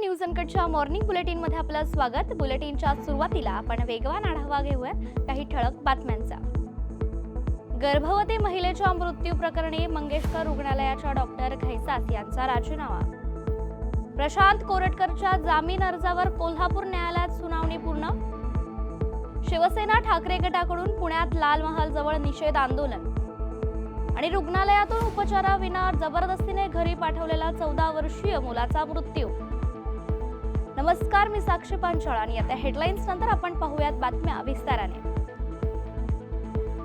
News अनकटच्या morning बुलेटिनमध्ये आपलं स्वागत. बुलेटिनच्या सुरुवातीला आपण वेगवान आढावा घेऊयात काही ठळक बातम्यांचा. गर्भवती महिलेच्या मृत्यू प्रकरणी मंगेशकर रुग्णालयाच्या डॉक्टर घैसास यांचा राजीनामा. प्रशांत कोरटकरच्या जामीन अर्जावर कोल्हापूर न्यायालयात सुनावणी पूर्ण. शिवसेना ठाकरे गटाकडून पुण्यात लाल महाल जवळ निषेध आंदोलन. आणि रुग्णालयातून उपचाराविना जबरदस्तीने घरी पाठवलेला चौदा वर्षीय मुलाचा मृत्यू. नमस्कार मी साक्षी पांचाळ आणि आता हेडलाईन्स नंतर आपण पाहूयात बातम्या विस्ताराने.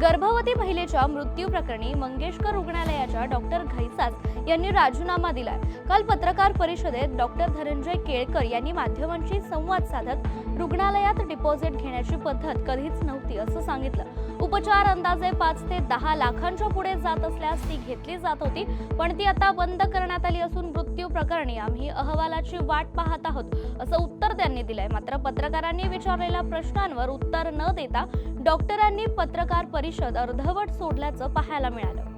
गर्भवती महिलेच्या मृत्यू प्रकरणी मंगेशकर रुग्णालयाच्या डॉक्टर घैसास यांनी राजीनामा दिलाय. काल पत्रकार परिषदेत डॉक्टर धनंजय केळकर यांनी माध्यमांशी संवाद साधत रुग्णालयात डिपॉझिट घेण्याची पद्धत कधीच नव्हती असं सांगितलं. उपचार अंदाजे पाच ते दहा लाखांच्या पुढे जात असल्यास ती घेतली जात होती पण ती आता बंद करण्यात आली असून मृत्यू प्रकरणी आम्ही अहवालाची वाट पाहत आहोत असं उत्तर त्यांनी दिलंय. मात्र पत्रकारांनी विचारलेल्या प्रश्नांवर उत्तर न देता डॉक्टरांनी पत्रकार परिषद अर्धवट सोडल्याचं पाहायला मिळालं.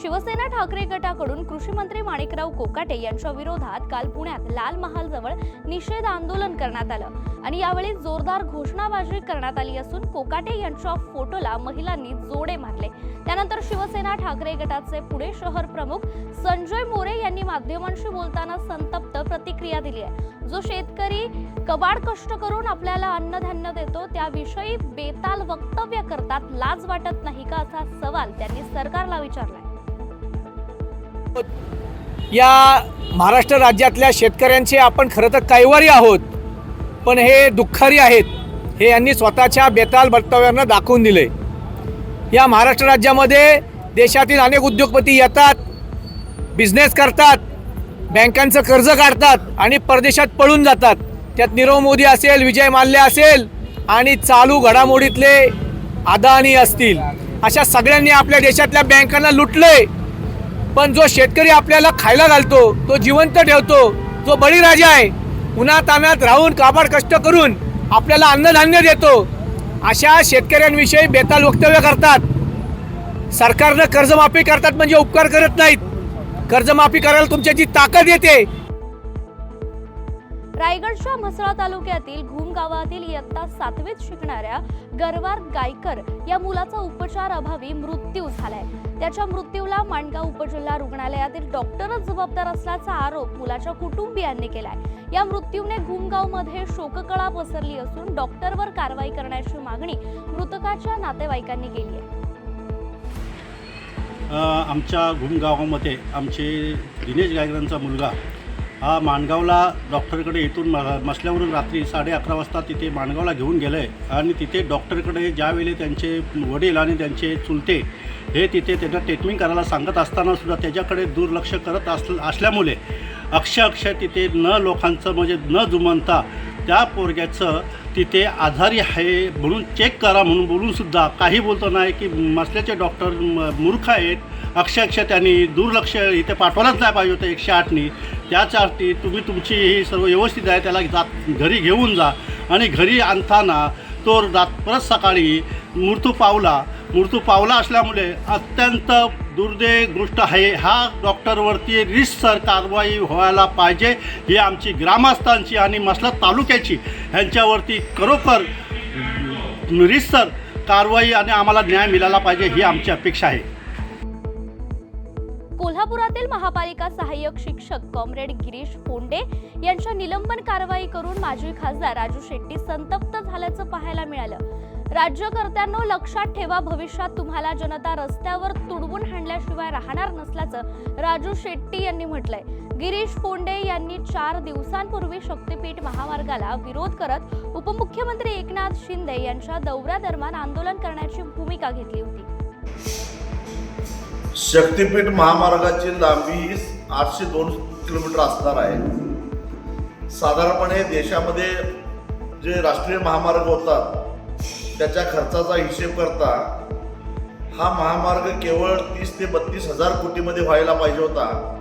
शिवसेना ठाकरे गटाकडून कृषी मंत्री माणिकराव कोकाटे यांच्या विरोधात काल पुण्यात लाल महाल जवळ निषेध आंदोलन करण्यात आलं. आणि यावेळी जोरदार घोषणाबाजी करण्यात आली असून कोकाटे यांच्या फोटोला महिलांनी जोडे मारले. त्यानंतर शिवसेना ठाकरे गटाचे पुणे शहर प्रमुख संजय मोरे यांनी माध्यमांशी बोलताना संतप्त प्रतिक्रिया दिली आहे. जो शेतकरी कबाड कष्ट करून आपल्याला अन्नधान्य देतो त्याविषयी बेताल वक्तव्य करतात लाज वाटत नाही का असा सवाल त्यांनी सरकारला विचारलाय. या महाराष्ट्र राज्यातल्या शेतकऱ्यांचे आपण खरं तर कैवारी आहोत पण हे दुःखारी आहेत हे यांनी स्वतःच्या बेताल वक्तव्यानं दाखवून दिले. या महाराष्ट्र राज्यामध्ये देशातील अनेक उद्योगपती येतात बिझनेस करतात बँकांचं कर्ज काढतात आणि परदेशात पळून जातात. त्यात नीरव मोदी असेल विजय माल्या असेल आणि चालू घडामोडीतले अदानी असतील. अशा सगळ्यांनी आपल्या देशातल्या बँकांना लुटलंय. पण जो शेतकरी आपल्याला खायला घालतो तो जिवंत ठेवतो जो बळीराजा आहे उन्हातानात राहून काबाड कष्ट करून आपल्याला अन्नधान्य देतो अशा शेतकऱ्यांविषयी बेताल वक्तव्य करतात. सरकारनं कर्जमाफी करतात म्हणजे उपकार करत नाहीत. कर्जमाफी करायला तुमच्या जी ताकद येते रायगडच्या म्हसळा तालुक्यातील घुम गावातील इयत्ता सातवीत शिकणाऱ्या गरवार गायकर या मुलाचा उपचार अभावी मृत्यू झालाय. त्याच्या मृत्यूला माणगाव उपजिल्हा रुग्णालयातील डॉक्टरच जबाबदार असल्याचा आरोप मुलाच्या कुटुंबियांनी केलाय. या मृत्यूने घुमगावमध्ये शोककळा पसरली असून डॉक्टरवर कारवाई करण्याची मागणी मृतकाच्या नातेवाईकांनी केली आहे. आमच्या घुमगावामध्ये आमचे दिनेश गायकरांचा मुलगा हा माणगावला डॉक्टरकडे इथून मसल्यावरून रात्री साडे अकरा वाजता तिथे माणगावला घेऊन गेलं आहे आणि तिथे डॉक्टरकडे ज्यावेळी त्यांचे वडील आणि त्यांचे चुलते हे तिथे त्यांना ट्रीटमेंट करायला सांगत असतानासुद्धा त्याच्याकडे दुर्लक्ष करत अस असल्यामुळे अक्षय अक्षय तिथे न लोकांचं म्हणजे न जुमनता त्या पोरग्याचं तिथे आजारी आहे म्हणून चेक करा म्हणून बोलूनसुद्धा काही बोलतो नाही की मसल्याचे डॉक्टर म- मूर्ख आहेत. अक्षरक्ष त्यांनी दुर्लक्ष इथे पाठवायलाच नाही पाहिजे होतं एकशे आठनी. त्याच्यासाठी तुम्ही तुमची ही सर्व व्यवस्थित आहे त्याला जात घरी घेऊन जा. आणि घरी आणताना तो रात परत सकाळी मृत्यू पावला. मृत्यू पावला असल्यामुळे अत्यंत दुर्दैव गोष्ट आहे हा डॉक्टरवरती रिससर कारवाई व्हायला पाहिजे ही आमची ग्रामस्थांची आणि मसलत तालुक्याची ह्यांच्यावरती खरोखर रिससर कारवाई आणि आम्हाला न्याय मिळाला पाहिजे ही आमची अपेक्षा आहे. कोल्हापुरातील महापालिका सहाय्यक शिक्षक कॉम्रेड गिरीश फोंडे यांच्या निलंबन कारवाई करून माजी खासदार राजू शेट्टी संतप्त झाल्याचं पाहायला मिळालं. राज्यकर्त्यांनो लक्षात ठेवा भविष्यात तुम्हाला जनता रस्त्यावर तुडवून हाणल्याशिवाय राहणार नसल्याचं राजू शेट्टी यांनी म्हटलंय. गिरीश पोंडे यांनी चार दिवसांपूर्वी शक्तीपीठ महामार्गाला विरोध करत उपमुख्यमंत्री एकनाथ शिंदे यांच्या दौऱ्यादरम्यान आंदोलन करण्याची भूमिका घेतली होती. शक्तीपीठ महामार्गाची लांबी आठशे दोन किलोमीटर असणार आहे. साधारणपणे देशामध्ये जे राष्ट्रीय महामार्ग होतात त्याच्या खर्चाचा हिशेब करता हा महामार्ग केवळ तीस ते बत्तीस हजार कोटीमध्ये व्हायला पाहिजे होता.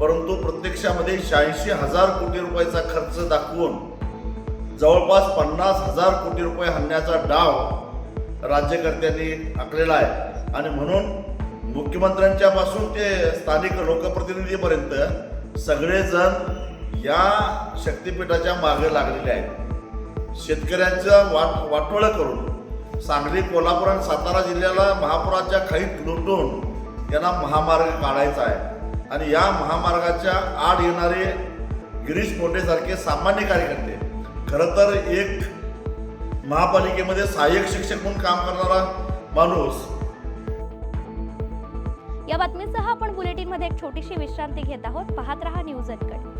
परंतु प्रत्यक्षामध्ये शहाऐंशी हजार कोटी रुपयाचा खर्च दाखवून जवळपास पन्नास हजार कोटी रुपये हाणण्याचा डाव राज्यकर्त्यांनी आखलेला आहे. आणि म्हणून मुख्यमंत्र्यांच्या पासून ते स्थानिक लोकप्रतिनिधीपर्यंत सगळेजण या शक्तिपीठाच्या मागे लागलेले आहेत. शेतकऱ्यांचं वाट वाटोळं करून सांगली कोल्हापूर आणि सातारा जिल्ह्याला महापुराच्या खाईत लुटून यांना महामार्ग काढायचा आहे. आणि या महामार्गाच्या आड येणारे गिरीश मोठेसारखे सामान्य कार्यकर्ते खरं तर एक महापालिकेमध्ये सहाय्यक शिक्षक म्हणून काम करणारा माणूस. या बातमीसह आपण बुलेटिनमध्ये एक छोटीशी विश्रांती घेत आहोत. पाहत रहा न्यूज अनकट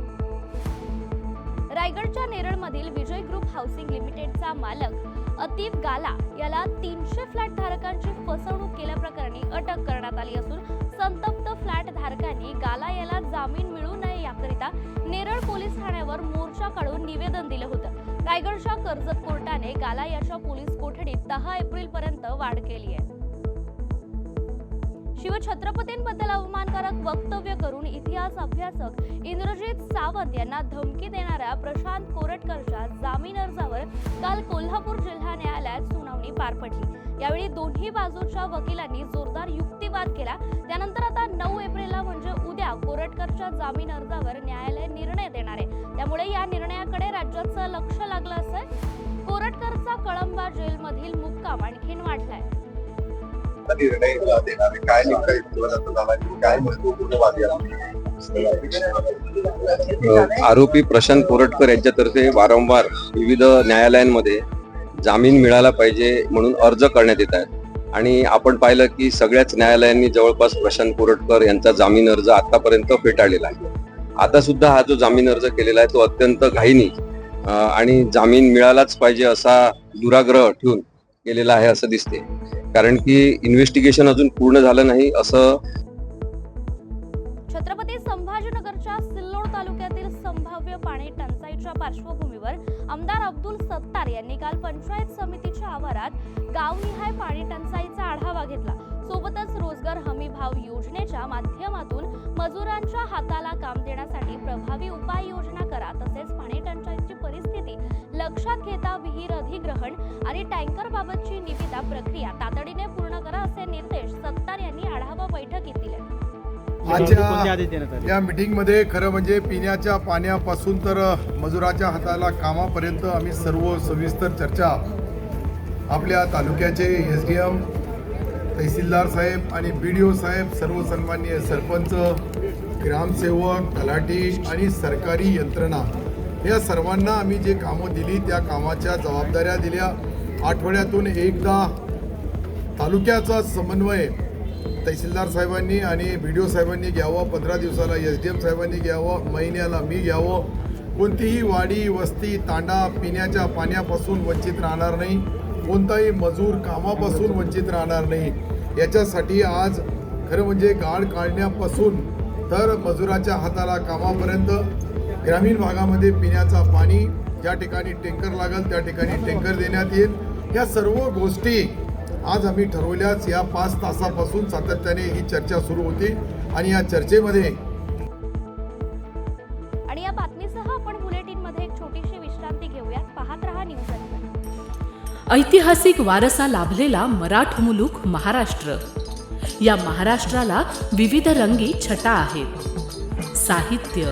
रायगडच्या नेरळमधील विजय ग्रुप हाऊसिंग लिमिटेडचा मालक अतिफ गाला याला तीनशे फ्लॅट धारकांची फसवणूक केल्याप्रकरणी अटक करण्यात आली असून संतप्त फ्लॅट धारकांनी गाला याला जामीन मिळू नये याकरिता नेरळ पोलीस ठाण्यावर मोर्चा काढून निवेदन दिलं होतं. रायगडच्या कर्जत कोर्टाने गाला याच्या पोलीस कोठडीत दहा एप्रिल पर्यंत वाढ केली आहे. शिवछत्रपतींबद्दल अवमानकारक वक्तव्य करून इतिहास अभ्यासक इंद्रजित सावंत यांना धमकी देणाऱ्या प्रशांत कोरटकरच्या जामीन अर्जावर काल कोल्हापूर जिल्हा न्यायालयात सुनावणी पार पडली. यावेळी दोन्ही बाजूच्या वकिलांनी जोरदार युक्तिवाद केला. त्यानंतर आता नऊ एप्रिलला म्हणजे उद्या कोरटकरच्या जामीन अर्जावर न्यायालय निर्णय देणार आहे. त्यामुळे या निर्णयाकडे राज्याचं लक्ष लागलं असेल. कोरटकरचा कळंबा जेलमधील मुक्काम आणखीन वाढलाय. निर्णय देणार आहे काय नेमका झाला काय महत्त्वपूर्ण आरोपी प्रशांत कोरटकर यांच्यातर्फे वारंवार विविध न्यायालयांमध्ये जामीन मिळाला पाहिजे म्हणून अर्ज करण्यात येत आहेत. आणि आपण पाहिलं की सगळ्याच न्यायालयांनी जवळपास प्रशांत कोरटकर यांचा जामीन अर्ज आतापर्यंत फेटाळलेला आहे. आता सुद्धा हा जो जामीन अर्ज केलेला आहे तो अत्यंत घाईनी आणि जामीन मिळालाच पाहिजे असा दुराग्रह ठेवून केलेला आहे असं दिसते कारण की इन्व्हेस्टिगेशन अजून पूर्ण झालं नाही असं छत्रपती संभाजीनगरच्या सिल्लोड तालुक्यातील संभाव्य पाणी टंचाईच्या पार्श्वभूमीवर आमदार अब्दुल सत्तार यांनी काल पंचायत समितीच्या आवारात गावनिहाय पाणी टंचाईचा आढावा घेतला. सोबतच रोजगार हमी भाव योजनेच्या माध्यमातून मजुरांच्या हाताला काम देण्यासाठी प्रभावी लक्षात घेता विहीर अधिग्रहण आणि टँकर बाबतची निविदा प्रक्रिया तातडीने पूर्ण करा असे निर्देश सत्तार यांनी आढावा बैठकीत दिले. आजच्या या मीटिंगमध्ये खरं म्हणजे पिण्याच्या पाण्यापासून तर मजुराच्या हाताला कामापर्यंत आम्ही सर्व सविस्तर चर्चा आपल्या तालुक्याचे एस डी एम तहसीलदार साहेब आणि बी डी ओ साहेब सर्व सन्माननीय सरपंच ग्रामसेवक तलाठी आणि सरकारी यंत्रणा या सर्वांना आम्ही जे कामं दिली त्या कामाच्या जबाबदाऱ्या दिल्या. आठवड्यातून एकदा तालुक्याचा समन्वय तहसीलदार साहेबांनी आणि बी डी ओ साहेबांनी घ्यावं पंधरा दिवसाला एस डी एम साहेबांनी घ्यावं महिन्याला मी घ्यावं. कोणतीही वाडी वस्ती तांडा पिण्याच्या पाण्यापासून वंचित राहणार नाही. कोणताही मजूर कामापासून वंचित राहणार नाही. याच्यासाठी आज खरं म्हणजे गाळ काढण्यापासून तर मजुराच्या हाताला कामापर्यंत ग्रामीण भागामध्ये पिण्याचा पाणी ज्या ठिकाणी टँकर लागेल त्या ठिकाणी टँकर देण्यात येईल. या सर्व गोष्टी आज आम्ही ठरवल्याच या पाच तासापासून सातत्याने ही चर्चा सुरू होती आणि या चर्चेमध्ये आणि या बातमीसह आपण बुलेटिनमध्ये एक छोटीशी विश्रांती घेऊयात. पाहत रहा न्यूज ऐतिहासिक वारसा लाभलेला मराठ मुलूक महाराष्ट्र. या महाराष्ट्राला विविध रंगी छटा आहेत. साहित्य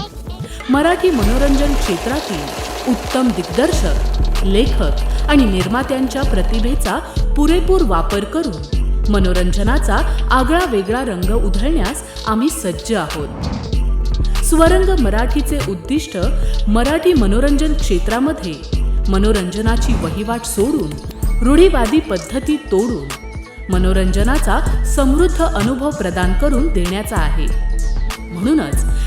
मराठी मनोरंजन क्षेत्रातील उत्तम दिग्दर्शक लेखक आणि निर्मात्यांच्या प्रतिभेचा पुरेपूर वापर करून मनोरंजनाचा आगळा वेगळा रंग उधळण्यास आम्ही सज्ज आहोत. स्वरंग मराठीचे उद्दिष्ट मराठी मनोरंजन क्षेत्रामध्ये मनोरंजनाची वहिवाट सोडून रूढीवादी पद्धती तोडून मनोरंजनाचा समृद्ध अनुभव प्रदान करून देण्याचा आहे. म्हणूनच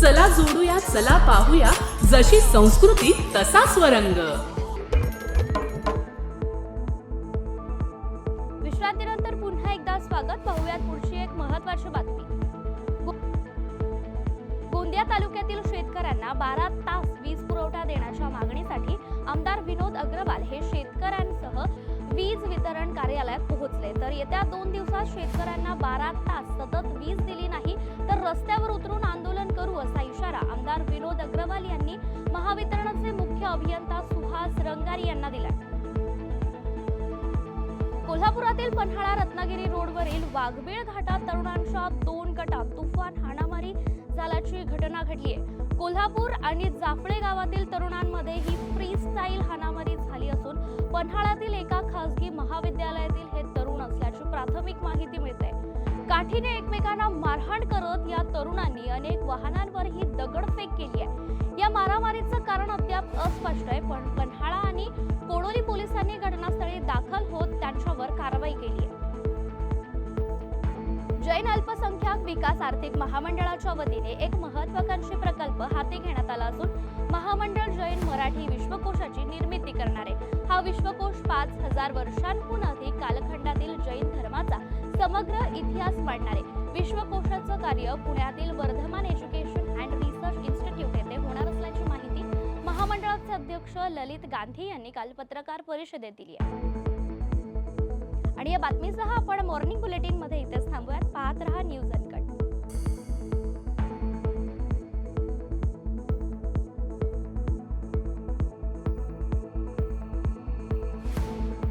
चला जोडूया चला पाहूया. जशी संस्कृती तसा स्वरंग. विश्रांतीनंतर पुन्हा एकदा स्वागत. पाहूयात पुढची एक महत्वाची बातमी. गोंदिया तालुक्यातील शेतकऱ्यांना बारा तास वीज पुरवठा देण्याच्या मागणीसाठी आमदार विनोद अग्रवाल हे शेतकऱ्यांसह वीज वितरण कार्यालयात पोहोचले. तर येत्या दोन दिवसात शेतकऱ्यांना बारा तास सतत वीज दिली नाही तर रस्त्यावर उतरून आंदोलन करू असा इशारा आमदार विनोद अग्रवाल यांनी महावितरणचे मुख्य अभियंता सुहास रंगारी यांना दिला कोल्हापुरातील पन्हाळा रत्नागिरी रोडवरील वाघबीळ घाटात तरुणांच्या दोन गटात तुफान हाणामारी झाल्याची घटना घडली आहे कोल्हापूर आणि जाफळे गावातील तरुणांमध्ये ही फ्री स्टाईल हाणामारी झाली असून पन्हाळ्यातील एका खासगी महाविद्यालयातील हे तरुण असल्याची प्राथमिक माहिती मिळते. काठीने एकमेकांना मारहाण करत या तरुणांनी अनेक वाहनांवरही दगडफेक केली आहे. या मारामारीचं कारण अद्याप अस्पष्ट आहे पण पन्हाळा आणि कोडोली पोलिसांनी घटनास्थळी दाखल होत त्यांच्यावर कारवाई केली. विकास आर्थिक महामंडळाच्या वतीने एक महत्वाकांक्षी प्रकल्प हाती घेण्यात आला असून महामंडळ जैन मराठी विश्वकोशाची निर्मिती करणार. आहे हा विश्वकोश पाच हजार वर्षांहून अधिक कालखंडातील जैन धर्माचा समग्र इतिहास मांडणार. आहे विश्वकोशाचं कार्य पुण्यातील Vardhaman education and research institute येथे होणार असल्याची माहिती महामंडळाचे अध्यक्ष ललित गांधी यांनी काल पत्रकार परिषदेत दिली आहे. आणि या बातमीसह आपण मॉर्निंग बुलेटिनमध्ये इथेच थांबूयात. पाहत रहा न्यूज